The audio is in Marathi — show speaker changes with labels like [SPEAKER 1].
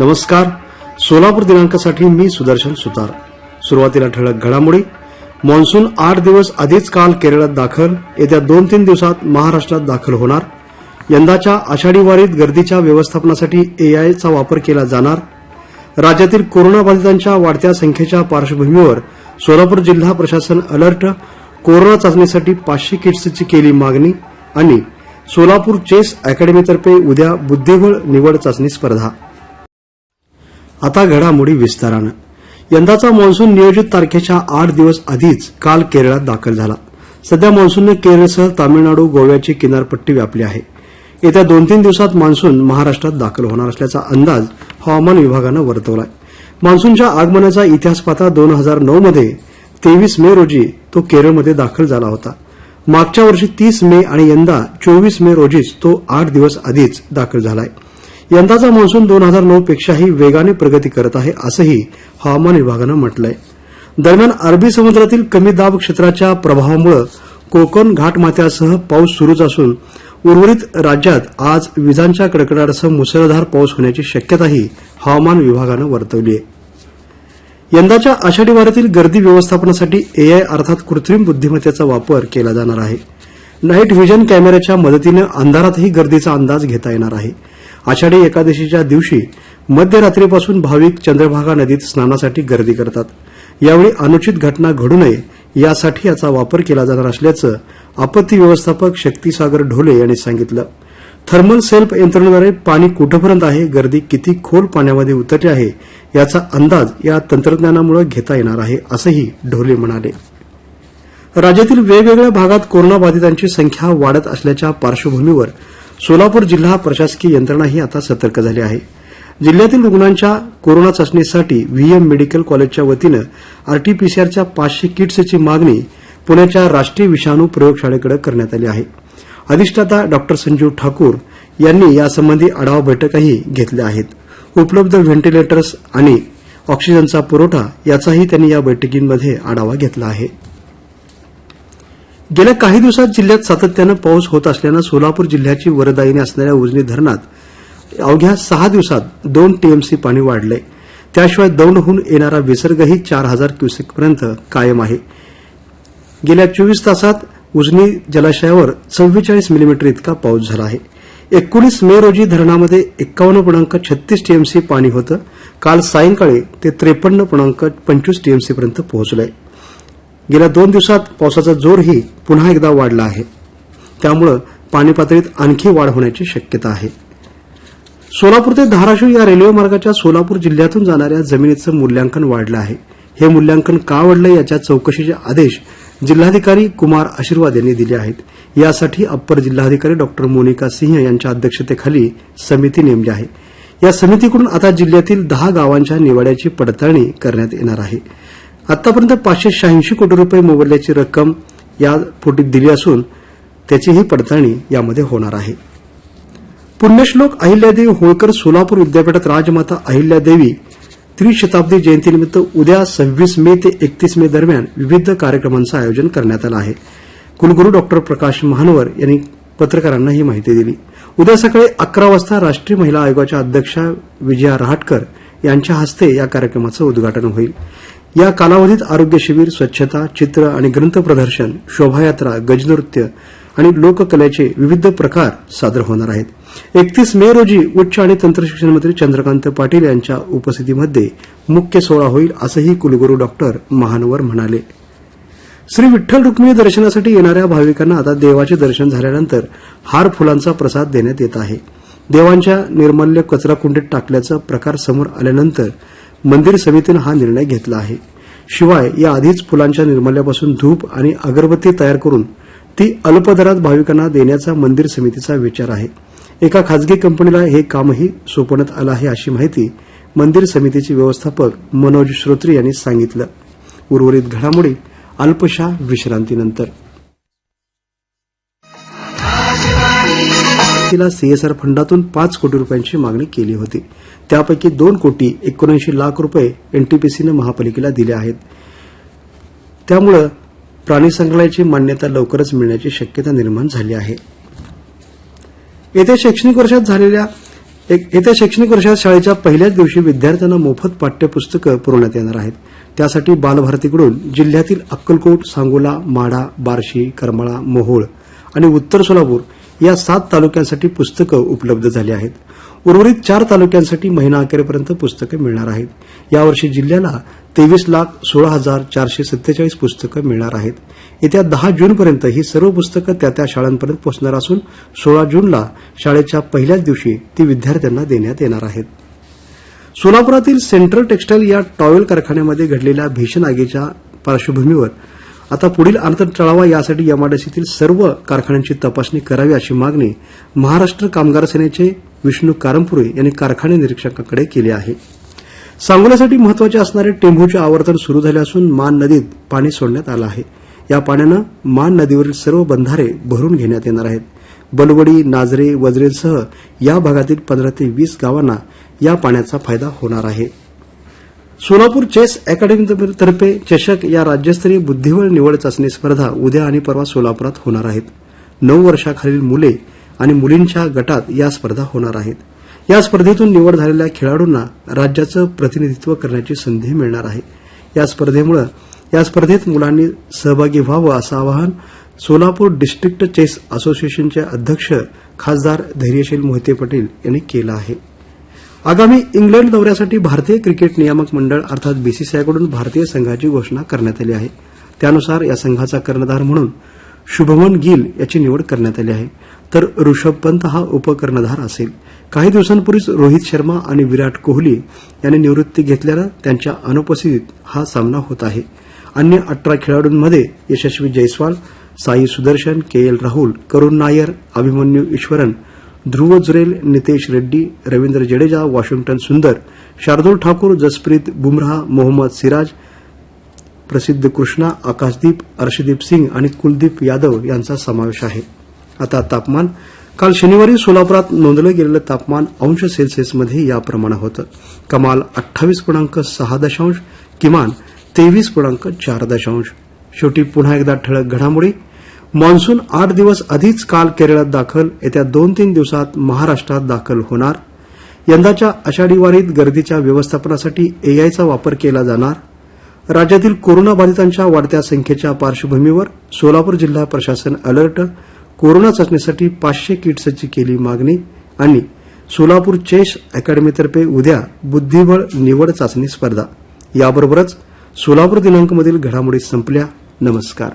[SPEAKER 1] नमस्कार. सोलापूर दिनांकासाठी मी सुदर्शन सुतार. सुरुवातीला ठळक घडामोडी. मान्सून आठ दिवस आधीच काल केरळात दाखल. येत्या दोन तीन दिवसात महाराष्ट्रात दाखल होणार. यंदाच्या आषाढी वारीत गर्दीच्या व्यवस्थापनासाठी एआयचा वापर केला जाणार. राज्यातील कोरोनाबाधितांच्या वाढत्या संख्येच्या पार्श्वभूमीवर सोलापूर जिल्हा प्रशासन अलर्ट. कोरोना चाचणीसाठी पाचशे किट्सची केली मागणी आणि सोलापूर चेस अकॅडमीतर्फे उद्या बुद्धिबळ निवड चाचणी स्पर्धा. आता घडामोडी विस्तारानं. यंदाचा मान्सून नियोजित तारखेच्या आठ दिवस आधीच काल केरळात दाखल झाला. सध्या मान्सूनने केरळसह तामिळनाडू गोव्याची किनारपट्टी व्यापली आहे. येत्या दोन तीन दिवसात मान्सून महाराष्ट्रात दाखल होणार असल्याचा अंदाज हवामान विभागानं वर्तवलाय. मान्सूनच्या आगमनाचा इतिहास पाहता दोन हजार नऊ मध्ये तेवीस मे रोजी तो केरळमध्ये दाखल झाला होता. मागच्या वर्षी तीस मे आणि यंदा चोवीस मे रोजीच तो आठ दिवस आधीच दाखल झालाय. यंदाचा मान्सून दोन हजार नऊ पेक्षाही वेगाने प्रगती करत आहे असंही हवामान विभागानं म्हटलंय. दरम्यान अरबी समुद्रातील कमी दाब क्षेत्राच्या प्रभावामुळे कोकण घाटमाथ्यासह पाऊस सुरूच असून उर्वरित राज्यात आज विजांच्या कडकडाटासह मुसळधार पाऊस होण्याची शक्यताही हवामान विभागानं वर्तवली आहे. यंदाच्या आषाढी वारातील गर्दी व्यवस्थापनासाठी एआय अर्थात कृत्रिम बुद्धिमत्तेचा वापर केला जाणार आहे. नाईट व्हिजन कॅमेऱ्याच्या मदतीनं अंधारातही गर्दीचा अंदाज घेता येणार आहे. आषाढी एकादशीच्या दिवशी मध्यरात्रीपासून भाविक चंद्रभागा नदीत स्नानासाठी गर्दी करतात. यावेळी अनुचित घटना घडू नये यासाठी याचा वापर केला जाणार असल्याचं आपत्ती व्यवस्थापक शक्तीसागर ढोले यांनी सांगितलं. थर्मल सेल्फ यंत्रणेद्वारे पाणी कुठपर्यंत आहे गर्दी किती खोल पाण्यामध्ये उतरली आहे याचा अंदाज या तंत्रज्ञानामुळे घेता येणार आहे असंही ढोले म्हणाले. राज्यातील वेगवेगळ्या भागात कोरोनाबाधितांची संख्या वाढत असल्याच्या पार्श्वभूमीवर सोलापूर जिल्हा प्रशासकीय यंत्रणाही आता सतर्क झाली आहे. जिल्ह्यातील रुग्णांच्या कोरोना चाचणीसाठी व्हीएम मेडिकल कॉलेजच्या वतीनं आरटीपीसीआरच्या पाचशे किट्सची मागणी पुण्याच्या राष्ट्रीय विषाणू प्रयोगशाळेकडे करण्यात आली आहे. अधिष्ठाता डॉक्टर संजीव ठाकूर यांनी यासंबंधी आढावा बैठकाही घेतल्या आहेत. उपलब्ध व्हेंटिलेटर्स आणि ऑक्सिजनचा पुरवठा याचाही त्यांनी या बैठकींमध्ये आढावा घेतला आहे. गेल्या काही दिवसात जिल्ह्यात सातत्यानं पाऊस होत असल्यानं सोलापूर जिल्ह्याची वरदायिनी असणाऱ्या उजनी धरणात अवघ्या सहा दिवसात दोन टीएमसी पाणी वाढलंय. त्याशिवाय दौंडहून येणारा विसर्गही चार हजार क्युसेकपर्यंत कायम आहे. गेल्या चोवीस तासात उजनी जलाशयावर चव्वेचाळीस मिलीमीटर इतका पाऊस झाला आहे. एकोणीस मे रोजी धरणामध्ये एक्कावन्न पूर्णांक छत्तीस टीएमसी पाणी होतं. काल सायंकाळी ते त्रेपन्न पूर्णांक पंचवीस टीएमसीपर्यंत पोहोचलं आहे गेल्या दोन दिवसात पावसाचा जोरही पुन्हा एकदा वाढला आहे. त्यामुळे पाणी पातळीत आणखी वाढ होण्याची शक्यता आहे. सोलापूर ते धाराशिव या रेल्वे मार्गाच्या सोलापूर जिल्ह्यातून जाणाऱ्या जमिनीचं मूल्यांकन वाढलं आहे. हे मूल्यांकन का वाढलं याच्या चौकशीचे आदेश जिल्हाधिकारी कुमार आशीर्वाद यांनी दिले आहेत. यासाठी अप्पर जिल्हाधिकारी डॉक्टर मोनिका सिंह यांच्या अध्यक्षतेखाली समिती नेमली आहे. या समितीकडून आता जिल्ह्यातील दहा गावांच्या निवाड्याची पडताळणी करण्यात येणार आहे. आतापर्यंत पाचशे शहाऐंशी कोटी रुपये मोबदल्याची रक्कम या पोटीत दिली असून त्याचीही पडताळणी यामध्ये होणार आहे. पुण्यश्लोक अहिल्यादेवी होळकर सोलापूर विद्यापीठात राजमाता अहिल्यादेवी त्रिशताब्दी जयंतीनिमित्त उद्या सव्वीस मे ते एकतीस मे दरम्यान विविध कार्यक्रमांचं आयोजन करण्यात आलं आहे. कुलगुरू डॉक्टर प्रकाश महानवर यांनी पत्रकारांना ही माहिती दिली. उद्या सकाळी अकरा वाजता राष्ट्रीय महिला आयोगाच्या अध्यक्षा विजया रहाटकर यांच्या हस्ते या कार्यक्रमाचं उद्घाटन होईल. या कालावधीत आरोग्य शिबिर स्वच्छता चित्र आणि ग्रंथ प्रदर्शन शोभायात्रा गजनृत्य आणि लोककलेचे विविध प्रकार सादर होणार आहेत. एकतीस मे रोजी उच्च आणि तंत्रशिक्षण मंत्री चंद्रकांत पाटील यांच्या उपस्थितीमध्ये मुख्य सोहळा होईल असंही कुलगुरू डॉक्टर महानवर म्हणाले. श्री विठ्ठल रुक्मिणी दर्शनासाठी येणाऱ्या भाविकांना आता देवाचे दर्शन झाल्यानंतर हार फुलांचा प्रसाद देण्यात येत आहे. देवांच्या निर्मल्य कचरा कुंडीत टाकल्याचा प्रकार समोर आल्यानंतर मंदिर समितीनं हा निर्णय घेतला आहे. शिवाय या आधीच फुलांच्या निर्मल्यापासून धूप आणि अगरबत्ती तयार करून ती अल्प दरात भाविकांना देण्याचा मंदिर समितीचा विचार आहे. एका खासगी कंपनीला हे कामही सोपवण्यात आलं आहे अशी माहिती मंदिर समितीचे व्यवस्थापक मनोज श्रोत्री यांनी सांगितलं. उर्वरित घडामोडी अल्पशा विश्रांतीनंतर. एमआयडीसीला सीएसआर फंडातून पाच कोटी रुपयांची मागणी केली होती. त्यापैकी दोन कोटी एकोणऐंशी लाख रुपये एनटीपीसीनं महापालिकेला दिले आहेत. त्यामुळे प्राणी संग्रहालयाची मान्यता लवकरच मिळण्याची शक्यता निर्माण झाली आहे. येत्या शैक्षणिक वर्षात झालेल्या येत्या शैक्षणिक वर्षात शाळेच्या पहिल्याच दिवशी विद्यार्थ्यांना मोफत पाठ्यपुस्तकं पुरवण्यात येणार आहेत. त्यासाठी बालभारतीकडून जिल्ह्यातील अक्कलकोट सांगोला माढा बार्शी करमाळा मोहोळ आणि उत्तर सोलापूर या सात तालुक्यांसाठी पुस्तकं उपलब्ध झाली आहेत. उर्वरित चार तालुक्यांसाठी महिना अखेरपर्यंत पुस्तकं मिळणार आहेत. यावर्षी जिल्ह्याला तेवीस लाख सोळा हजार चारशे सत्तेचाळीस पुस्तकं मिळणार आहेत. येत्या दहा जूनपर्यंत ही सर्व पुस्तकं त्या त्या शाळांपर्यंत पोहोचणार असून सोळा जूनला शाळेच्या पहिल्याच दिवशी ती विद्यार्थ्यांना देण्यात येणार आहेत. सोलापुरातील सेंट्रल टेक्स्टाईल या टॉवेल कारखान्यामध्ये घडलेल्या भीषण आगीच्या पार्श्वभूमीवर आता पुढील अंतर टळावा यासाठी एमआरडीसीतील सर्व कारखान्यांची तपासणी करावी अशी मागणी महाराष्ट्र कामगार सेनेचे विष्णू कारंपुरे यांनी कारखाने निरीक्षकांकडे केली आहे. सांगोल्यासाठी महत्त्वाचे असणारे टेंभूचे आवर्तन सुरू झाले असून मान नदीत पाणी सोडण्यात आलं आहे. या पाण्यानं मान नदीवरील सर्व बंधारे भरून घेण्यात येणार आहेत. बलवडी नाजरे वजरेसह या भागातील पंधरा ते वीस गावांना या पाण्याचा फायदा होणार आहे. सोलापूर चेस अकॅडमीतर्फे चषक या राज्यस्तरीय बुद्धिबळ निवड चाचणी स्पर्धा उद्या आणि परवा सोलापुरात होणार आहेत. नऊ वर्षाखालील मुले आणि मुलींच्या गटात या स्पर्धा होणार आहेत. या स्पर्धेतून निवड झालेल्या खेळाडूंना राज्याचं प्रतिनिधित्व करण्याची संधी मिळणार आहे. या स्पर्धेमुळे या स्पर्धेत मुलांनी सहभागी व्हावं असं आवाहन सोलापूर डिस्ट्रिक्ट चेस असोसिएशनचे अध्यक्ष खासदार धैर्यशील मोहिते पटेल यांनी केलं आहे. आगामी इंग्लंड दौऱ्यासाठी भारतीय क्रिकेट नियामक मंडळ अर्थात बीसीसीआयकडून भारतीय संघाची घोषणा करण्यात आली आहे. त्यानुसार या संघाचा कर्णधार म्हणून शुभमन गिल याची निवड करण्यात आली आहे. तर ऋषभ पंत हा उपकर्णधार असेल. काही दिवसांपूर्वीच रोहित शर्मा आणि विराट कोहली यांनी निवृत्ती घेतल्यानं त्यांच्या अनुपस्थितीत हा सामना होत आहे. अन्य अठरा खेळाडूंमध्ये Yashasvi Jaiswal Sai Sudharsan K L Rahul Karun Nair Abhimanyu Easwaran Dhruv Jurel Nitish Reddy Ravindra Jadeja Washington Sundar Shardul Thakur Jasprit Bumrah Mohammed Siraj प्रसिद्ध कृष्णा आकाशदीप अर्षदीप सिंग आणि कुलदीप यादव यांचा समावेश आहे. आता तापमान काल शनिवारी सोलापुरात नोंदलं गेलेलं तापमान अंश सेल्सिअसमध्ये याप्रमाणे होतं. कमाल अठ्ठावीस पूर्णांक सहा दशांश किमान तेवीस पूर्णांक चार दशांश. शेवटी पुन्हा एकदा ठळक घडामोडी. मान्सून आठ दिवस आधीच काल केरळात दाखल येत्या दोन तीन दिवसात महाराष्ट्रात दाखल होणार. यंदाच्या आषाढी वारीत गर्दीच्या व्यवस्थापनासाठी एआयचा वापर केला जाणार. राज्यातील कोरोनाबाधितांच्या वाढत्या संख्येच्या पार्श्वभूमीवर सोलापूर जिल्हा प्रशासन अलर्ट कोरोना चाचणीसाठी पाचशे किट्सची केली मागणी आणि सोलापूर चेस अकॅडमीतर्फे उद्या बुद्धिबळ निवड चाचणी स्पर्धा. याबरोबरच सोलापूर दिनांकमधील घडामोडी संपल्या. नमस्कार.